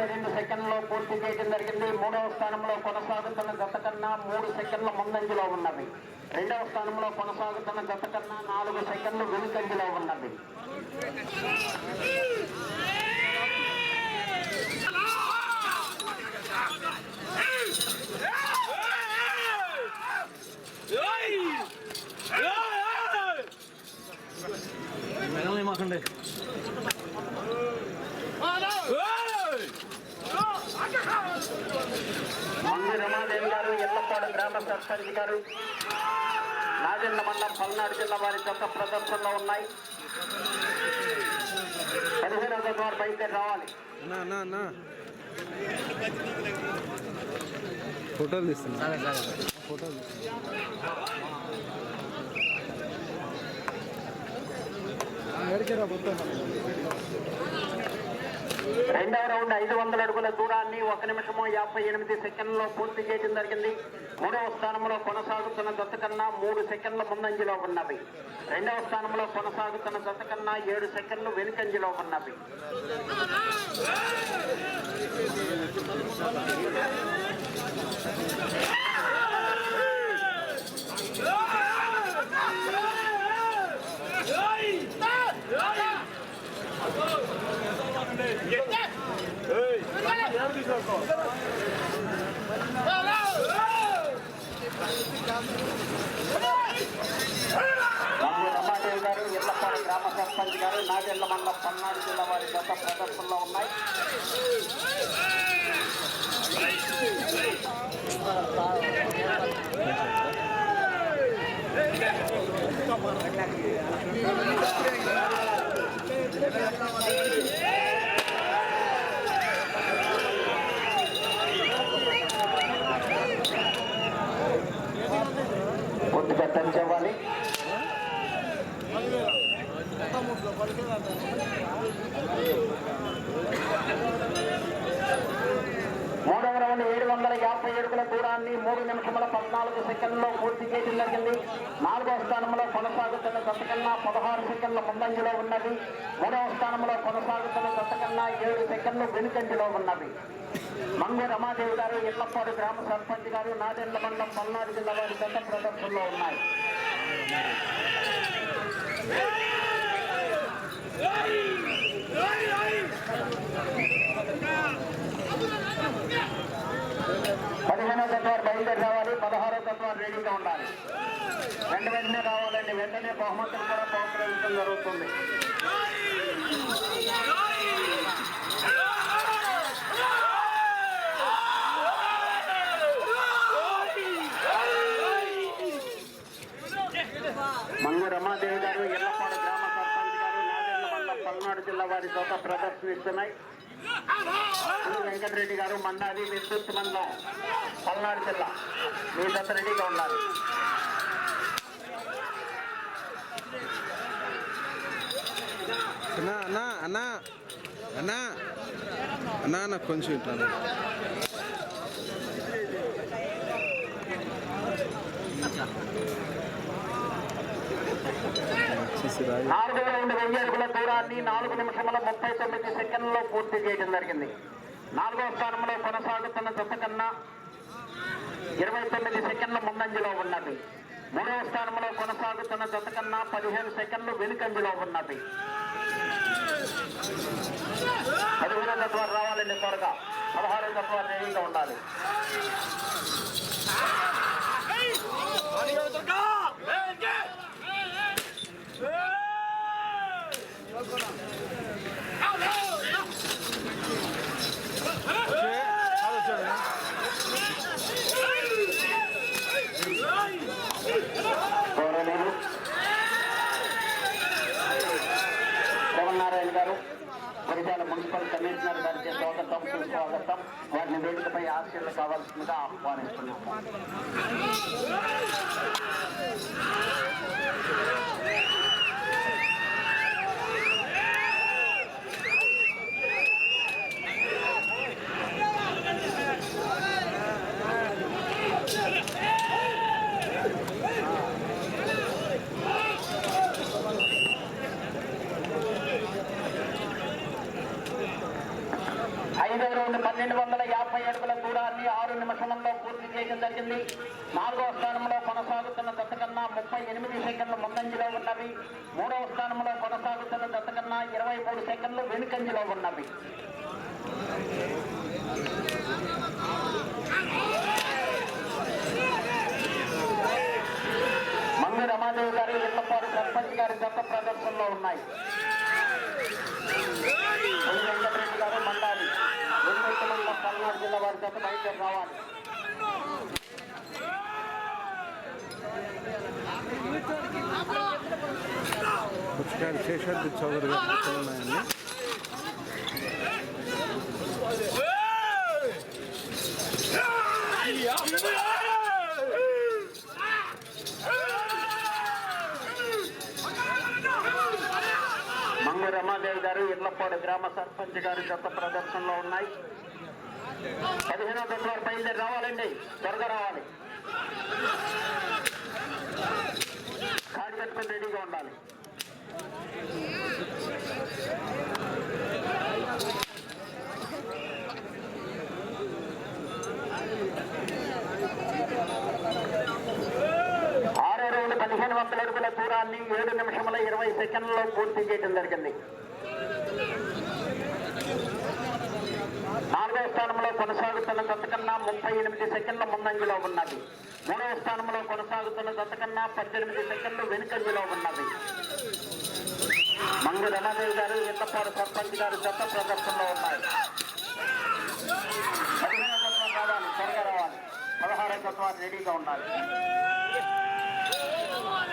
నలభై రెండు సెకండ్లో పూర్తి చేయడం జరిగింది. మూడవ స్థానంలో కొనసాగుతున్న గత కన్నా మూడు సెకండ్ల ముందంజలో ఉన్నది. రెండవ స్థానంలో కొనసాగుతున్న గత కన్నా నాలుగు సెకండ్లు వెనుకంజలో మాకండి మంది రమాదేవి గారు ఎల్లపాడు గ్రామ సర్పంచ్ గారు నాజెండ్ల మండలం పల్నాడు జిల్లా వారి గత ప్రదర్శనలో ఉన్నాయి. పదిహేనవ తేదీ వారు బయలుదేరి రావాలి. ఫోటోలు తీస్తున్నా. ఫోటోలు ఎడిచారా మొత్తం రెండవ రౌండ్ ఐదు వందల అడుగుల దూరాన్ని ఒక నిమిషము యాభై ఎనిమిది సెకండ్లో పూర్తి చేయడం జరిగింది. మూడవ స్థానంలో కొనసాగుతున్న దత్త కన్నా మూడు సెకండ్ల ముందంజలో ఉన్నవి. రెండవ స్థానంలో కొనసాగుతున్న దత్త కన్నా ఏడు సెకండ్లు వెనుకంజలో ఉన్నవి. రమాదేవి గారు ఇళ్ళపాడు గ్రామ సర్పంచ్ గారు నాగెళ్ళ మండలం పల్నాడు జిల్లా వారి గత ప్రదర్శనలో ఉన్నాయి కొద్దిగా టచ్ అవ్వాలి మూడవ రౌండ్ ఏడు వందల యాభై అడుగుల దూరాన్ని మూడు నిమిషముల పద్నాలుగు సెకండ్లో పూర్తి చేయడం జరిగింది. నాలుగవ స్థానంలో కొనసాగుతున్న గతకన్నా పదహారు సెకండ్ల ముందంజలో ఉన్నది. మూడవ స్థానంలో కొనసాగుతున్న గతకన్నా ఏడు సెకండ్లు వెనుకంజలో ఉన్నది మంగు రమాదేవి గారు ఇళ్ళపాడు గ్రామ సర్పంచ్ గారు నాదెండ్ల మండలం పల్నాడు జిల్లా వారి గత ప్రదర్శనలో ఉన్నాయి. పదిహేనో తత్వాలు బయలుదేరి రావాలి పదహారో తత్వాలు రెడీగా ఉండాలి. వెంట వెంటనే రావాలండి వెంటనే బహుమతులు కూడా ప్రోత్సహించడం జరుగుతుంది మంగు రమాదేవి గారు ఎల్లపాడు గ్రామ సర్పంచ్ గారు నాగేళ్ళ మండలం పల్నాడు జిల్లా వారి జత ప్రదర్శనిస్తున్నాయి వెంకటరెడ్డి గారు మండాది విద్యుత్ మండలం పల్నాడు జిల్లా. మీ జత రెడీగా ఉండాలి. అన్నా అన్నా అన్నా అన్నా అన్నా అన్న కొంచెం ఇట్లా నాలుగు రెండు వెయ్యి అడుగుల దూరాన్ని నాలుగు నిమిషముల ముప్పై తొమ్మిది సెకండ్లలో పూర్తి చేయడం జరిగింది. నాలుగో స్థానంలో కొనసాగుతున్న జత కన్నా ఇరవై తొమ్మిది సెకండ్ల ముందంజలో ఉన్నది. మూడవ స్థానంలో కొనసాగుతున్న జత కన్నా పదిహేను సెకండ్లు వెనుకంజలో ఉన్నది. పదిహేను తత్వాలు రావాలండి త్వరగా. పదహారు తత్వాలు రెడీగా ఉండాలి. గురిజాల మున్సిపల్ కమిషనర్ గారికి స్వాగతం సుస్వాగతం వారిని వేదికపై ఆశీర్లు కావాల్సిందిగా ఆహ్వానిస్తున్నాము. వందల యాభై అడుగుల దూరాన్ని ఆరు నిమిషంలో పూర్తి చేయడం జరిగింది. నాలుగవ స్థానంలో కొనసాగుతున్న దత్త కన్నా ముప్పై ఎనిమిది సెకండ్లు ముందంజలో ఉన్నవి. మూడవ స్థానంలో కొనసాగుతున్న దత్త కన్నా ఇరవై మూడు సెకండ్లు వెనుకంజలో ఉన్నవి. మంగు రమాదేవి గారు ఇళ్ళపాడు సర్పంచ్ గారి దత్త ప్రదర్శనలో ఉన్నాయి కొల్లి వెంకటరెడ్డి గారు మండాలి వెలుగుట్టు మండలం పల్నాడు జిల్లా వారి చేత బయలుదేరి రావాలి పుచ్చకాయలు శేషాద్రి చౌదరి గారి ఉన్నాయండి మంగు రమాదేవి గారు ఇళ్ళపాడు గ్రామ సర్పంచ్ గారి దత్త ప్రదర్శనలో ఉన్నాయి. పదిహేనో దశ వారు బయలుదేరి రావాలండి. త్వరగా రావాలి కాడి కట్టుకుని రెడీగా ఉండాలి ఆరో రౌండ్ పదిహేను వందల అడుగుల దూరాన్ని ఏడు నిమిషముల ఇరవై సెకండ్లలో పూర్తి చేయడం జరిగింది. నాలుగవ స్థానంలో కొనసాగుతున్న దత్తకన్నా ముప్పై ఎనిమిది సెకండ్ల ముందంజలో ఉన్నది. మూడవ స్థానంలో కొనసాగుతున్న దత్తకన్నా పద్దెనిమిది సెకండ్లు వెనుకంజలో ఉన్నది. మంగు రమాదేవి గారు ఇళ్ళపాడు సర్పంచ్ గారు చెత్త ప్రదర్శనలో ఉన్నాయి పదిహేను తత్వం రావాలి త్వరగా రావాలి. పదహారవ తత్వాలు రెడీగా ఉండాలి.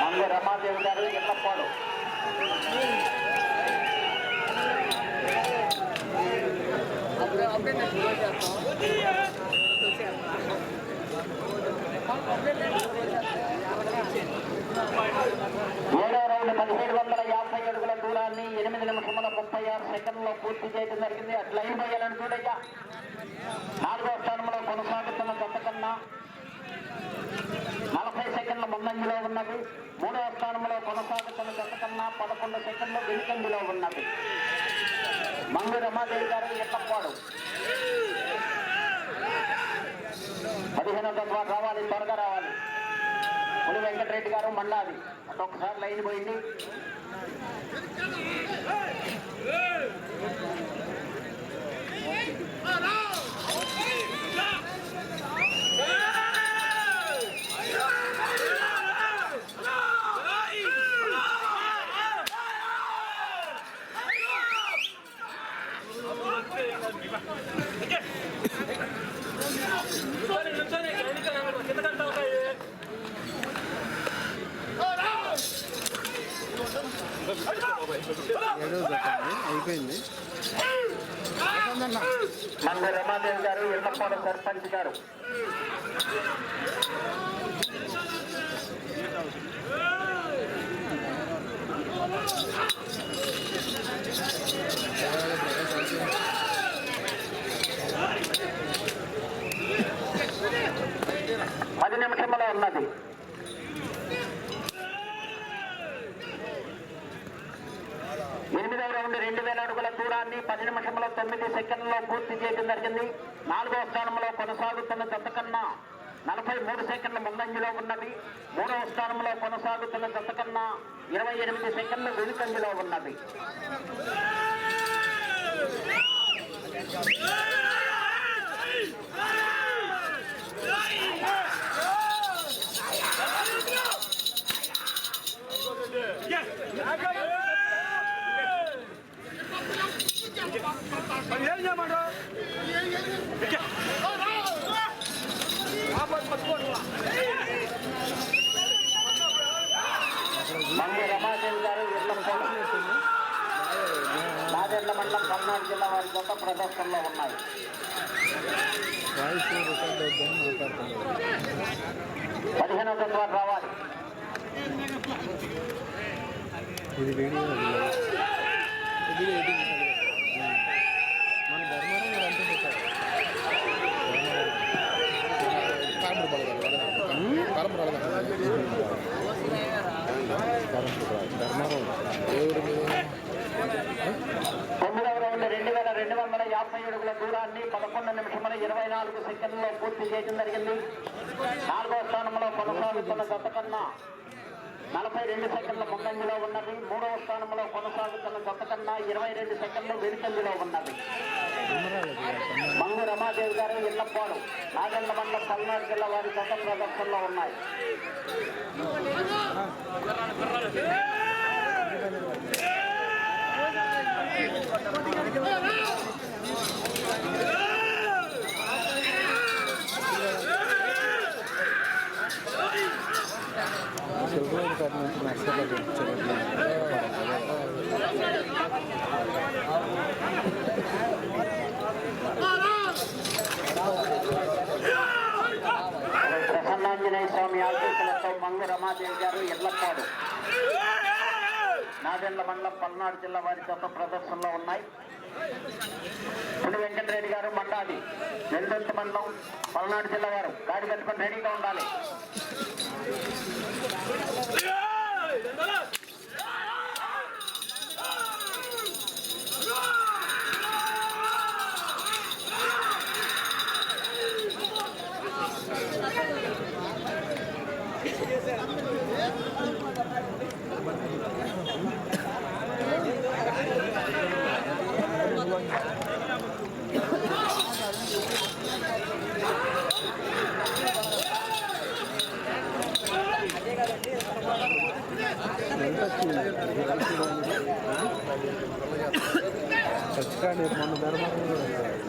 మంగు రమాదేవి గారు ఇళ్ళపాడు ఏడో రౌండ్ పదిహేడు వందల యాభై అడుగుల దూరాన్ని ఎనిమిది నిమిషముల ముప్పై ఆరు సెకండ్లో పూర్తి చేయడం జరిగింది. అట్లా అయిపోయాలని చూడయ్యా. నాలుగో స్థానంలో కొనసాగుతున్న గత కన్నా నలభై సెకండ్ల ముందంజలో ఉన్నది. మూడవ స్థానంలో కొనసాగుతున్న గత కన్నా పదకొండు సెకండ్లు వెనుకంజలో ఉన్నది. మంగు రమాదేవి గారు ఎక్కపాడు పదిహేనో తత్వ రావాలి త్వరగా రావాలి పులి వెంకటరెడ్డి గారు మండాది అటు ఒక్కసారి లైన్ పోయింది ఏడో జత అయిపోయింది మంగు రమాదేవి గారు ఇళ్ళపాడు సర్పంచ్ గారు. పది నిమిషంలో ఉన్నది ఎనిమిదవ రౌండ్ రెండు వేల అడుగుల దూరాన్ని పది నిమిషంలో తొమ్మిది సెకండ్లలో పూర్తి చేయడం జరిగింది. నాలుగవ స్థానంలో కొనసాగుతున్న జత కన్నా నలభై మూడు సెకండ్ల ముందంజలో ఉన్నది. మూడవ స్థానంలో కొనసాగుతున్న జతకన్నా ఇరవై ఎనిమిది సెకండ్ల వెనుకంజలో ఉన్నది. మంగి రమాదేవి గారు నాదెండ్ల మండలం పల్నాడు జిల్లా వారి గొప్ప ప్రదర్శనలో ఉన్నాయి. పదిహేనవ తత్వాలు రావాలి. ఇది వీడియో తొమ్మిదవ రౌండ్ రెండు వేల రెండు వందల యాభై అడుగుల దూరాన్ని పదకొండు నిమిషముల ఇరవై నాలుగు సెకండ్లలో పూర్తి చేయడం జరిగింది. నాలుగవ స్థానంలో కొనసాగుతున్న గత కన్నా నలభై రెండు సెకండ్ల ముందంజలో ఉన్నది. మూడవ స్థానంలో కొనసాగుతున్న గత కన్నా ఇరవై రెండు సెకండ్లు వెనుకంజలో ఉన్నది. మంగు రమాదేవి గారు ఇళ్ళపాడు నాగండ మండలం పల్నాడు జిల్లా వారి గత ప్రదర్శనలో ఉన్నాయి. Yeah! గారి నుంచి నష్టపడి ప్రసన్నాంజనేయ స్వామి ఆశీస్సులతో మంగు రమాదేవి గారు ఎల్లప్పాడు నాదెండ్ల మండలం పల్నాడు జిల్లా వారి గత ప్రదర్శనలో ఉన్నాయి. పులి వెంకటరెడ్డి గారు మండాలి. నెల్లూరు మండలం పల్నాడు జిల్లా వారు. గాడి కట్టుకొని రెడీగా ఉండాలి.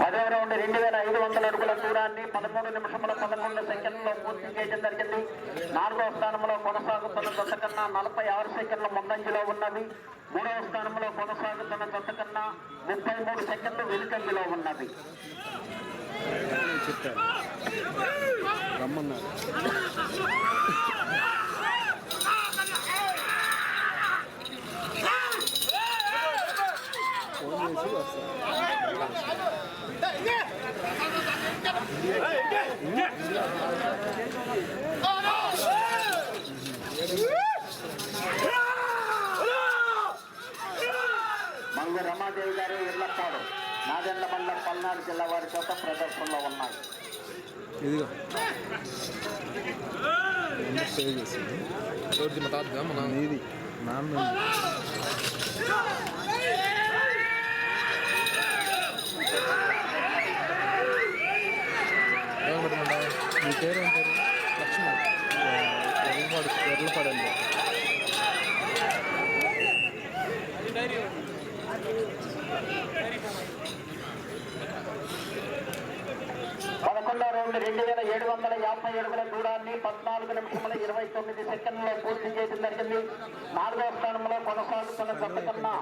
పదవ రౌండ్ రెండు వేల ఐదు వందల అడుగుల దూరాన్ని పదమూడు నిమిషముల పదకొండు సెకండ్లలో పూర్తి చేయడం జరిగింది. నాలుగవ స్థానంలో కొనసాగుతున్న జత కన్నా నలభై ఆరు సెకండ్ల ముందంజలో ఉన్నది. మూడవ స్థానంలో కొనసాగుతున్న జత కన్నా ముప్పై మూడు సెకండ్లు వెనుకంజలో ఉన్నది. చెప్పారు. రమ్మన్నారు. మంగ రమాదేవి గారు ఇళ్ళపాడు నాగండ్ల మండలం పల్నాడు జిల్లా వారి చేత ప్రదర్శనలో ఉన్నాయి. ఇదిగో. సేవ్ చేసింది? మన నీది. నాన్న. మీ పేరు ఏం పేరు లక్ష్మణ్ ఎర్రపాడు ఎర్రపాడండి పదకొండవ రౌండ్ రెండు వేల ఏడు వందల యాభై అడుగుల దూరాన్ని పద్నాలుగు నిమిషముల ఇరవై తొమ్మిది సెకండ్లలో పూర్తి చేయడం జరిగింది. నాలుగో స్థానంలో కొనసాగుతున్న జత కన్నా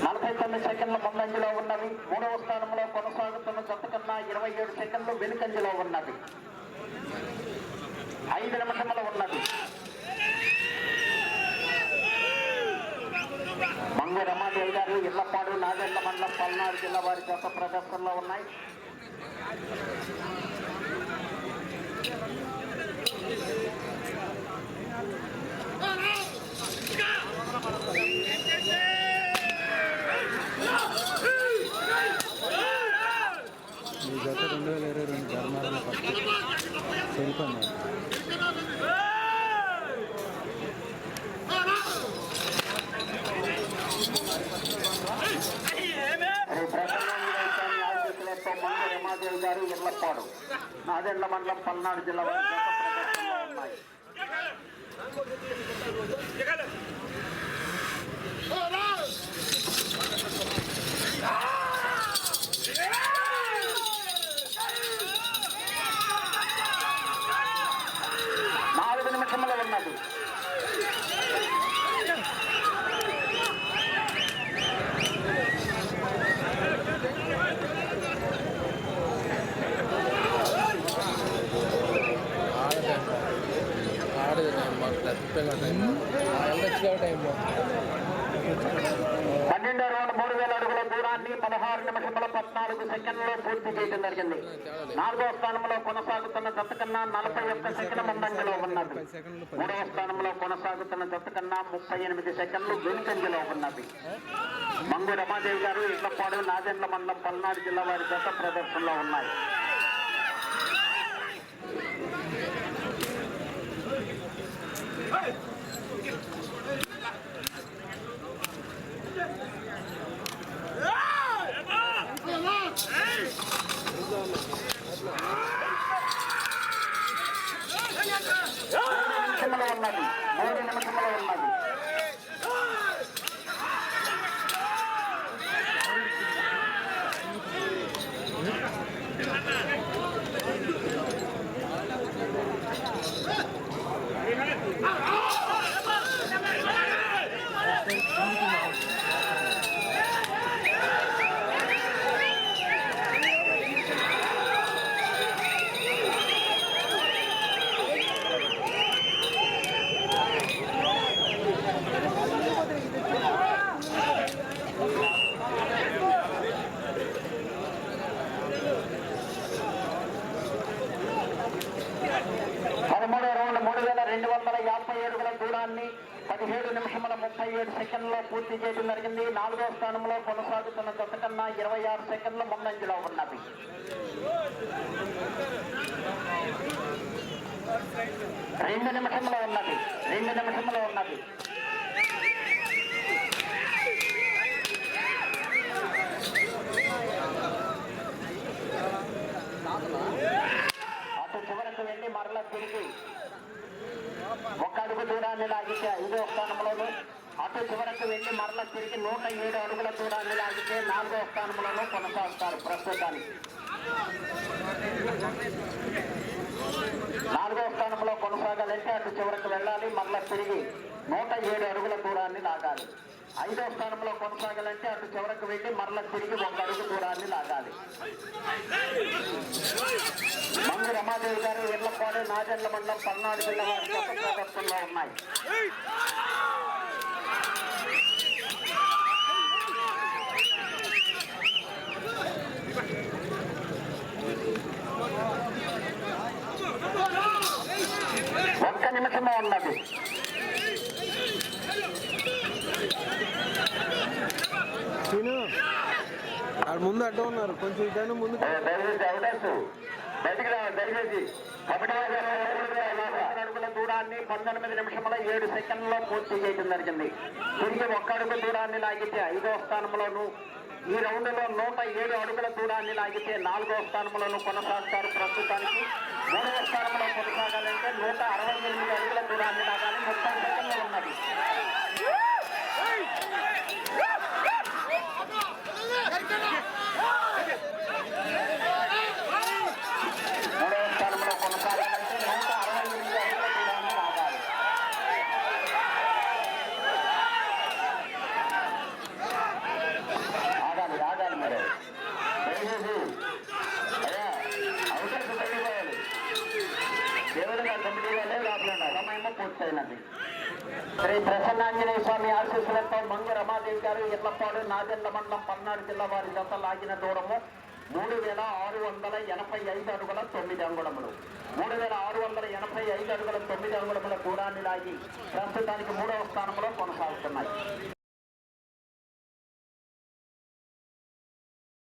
నలభై తొమ్మిది సెకండ్ల ముందంజలో ఉన్నవి. మూడవ స్థానంలో కొనసాగుతున్న జత కన్నా ఇరవై ఏడు సెకండ్లు వెనుకంజలో ఉన్నది. ఐదు నిమిషముల ఉన్నది. మంగు రమాదేవి గారు ఇళ్ళపాడు నాగండ్ల మండలం పల్నాడు జిల్లా వారి కోసం ప్రదర్శనలో ఉన్నాయి మీ జత రెండు వేల ఇరవై రెండు ధర్మారం ఫస్ట్ వెళ్ళిపోయినారు నాదెండ్ల మండలం పల్నాడు జిల్లా వారి జత ప్రదర్శనలో ఉన్నాయి నాలుగు నిమిషములు ఉన్నది ఆడదే ఆడదే టైం మాకు తప్పిపోయిన టైం వెళ్ళొచ్చుగా టైం పన్నెండో రౌండ్ మూడు వేల అడుగుల దూరాన్ని పదహారు నిమిషముల పద్నాలుగు సెకండ్లో పూర్తి చేయడం జరిగింది. నాలుగో స్థానంలో కొనసాగుతున్న జత కన్నా నలభై ఒక్క సెకండ్ ముందంజలో ఉన్నది. మూడవ స్థానంలో కొనసాగుతున్న జత కన్నా ముప్పై ఎనిమిది సెకండ్లు వెనుకంజలో ఉన్నది. మంగు రమాదేవి గారు ఇళ్ళపాడు నాదెండ్ల మండలం పల్నాడు జిల్లా వారి జత ప్రదర్శనలో ఉన్నాయి. Hey నిమిషములు ఉన్నది మూడు నిమిషములు ఉన్నది పదమూడో రౌండ్ మూడు వేల రెండు వందల యాభై ఏడుగుల దూరాన్ని పదిహేడు నిమిషముల ముప్పై ఏడు సెకండ్లో పూర్తి చేయడం జరిగింది నాలుగో స్థానంలో కొనసాగుతున్న జత కన్నా ఇరవై ఆరు సెకండ్ల ముందంజలో ఉన్నది. రెండు నిమిషంలో ఉన్నది. రెండు నిమిషంలో ఉన్నది. అటు చివరకు వెళ్ళి మరలా తిరిగి ఒక అడుగు దూరాన్ని లాగితే ఐదో స్థానంలోనూ అటు చివరకు వెళ్ళి మరల తిరిగి నూట ఏడు అడుగుల దూరాన్ని లాగితే నాలుగో స్థానంలోనూ కొనసాగుతారు ప్రస్తుతానికి. నాలుగో స్థానంలో కొనసాగాలంటే అటు చివరకు వెళ్ళాలి మరల తిరిగి నూట ఏడు అడుగుల దూరాన్ని లాగాలి. ఐదో స్థానంలో కొనసాగాలంటే అటు చివరకు వెళ్ళి మరల తిరిగి ఒక అడుగు దూరాన్ని లాగాలి. మంగు రమాదేవి గారు ఇళ్ళపాడు నాజెండ్ల మండలం పల్నాడు జిల్లా ఉన్నాయి ఒక్క నిమిషమే ఉన్నది ముందు అడ్డం ఉన్నారు. కొంచెం ఇటైనా ముందు బయటికి రావాలి దయచేసి. అడుగుల దూరాన్ని పంతొమ్మిది నిమిషముల ఏడు సెకండ్లో పూర్తి చేయడం జరిగింది. తిరిగి ఒక్క అడుగు దూరాన్ని లాగితే ఐదో స్థానంలోను ఈ రౌండ్లో నూట ఏడు అడుగుల దూరాన్ని లాగితే నాలుగో స్థానంలో కొనసాగుతారు ప్రస్తుతానికి మూడవ స్థానంలో కొనసాగాలంటే నూట అరవై ఎనిమిది అడుగుల దూరాన్ని లాగాలి ముప్పై సెకండ్లు ఉన్నది స్థానంలో కొనసాగాలంటే నూట అరవై ఎనిమిది అడుగుల దూరాన్ని లాగాలి ఆగాలి ఆగాలి మరి దయచేసి అయ్యా అవకాశం తెలియాలి దేవుడు గారు కమిటీ వాళ్ళే లోపల ఉన్నారు సమయము పూర్తయినది శ్రీ స్వామి ఆశీస్సులతో మంగి రమాదేవి గారు ఇళ్ళపాడు నాదెండ్ల మండలం పల్నాడు జిల్లా వారి జత లాగిన దూరము మూడు వేల ఆరు వందల ఎనభై ఐదు అడుగుల తొమ్మిది అంగుళములు. మూడు వేల ఆరు వందల ఎనభై ఐదు అడుగుల తొమ్మిది అంగుళముల దూరాన్ని లాగి ప్రస్తుతానికి మూడవ స్థానంలో కొనసాగుతున్నాయి.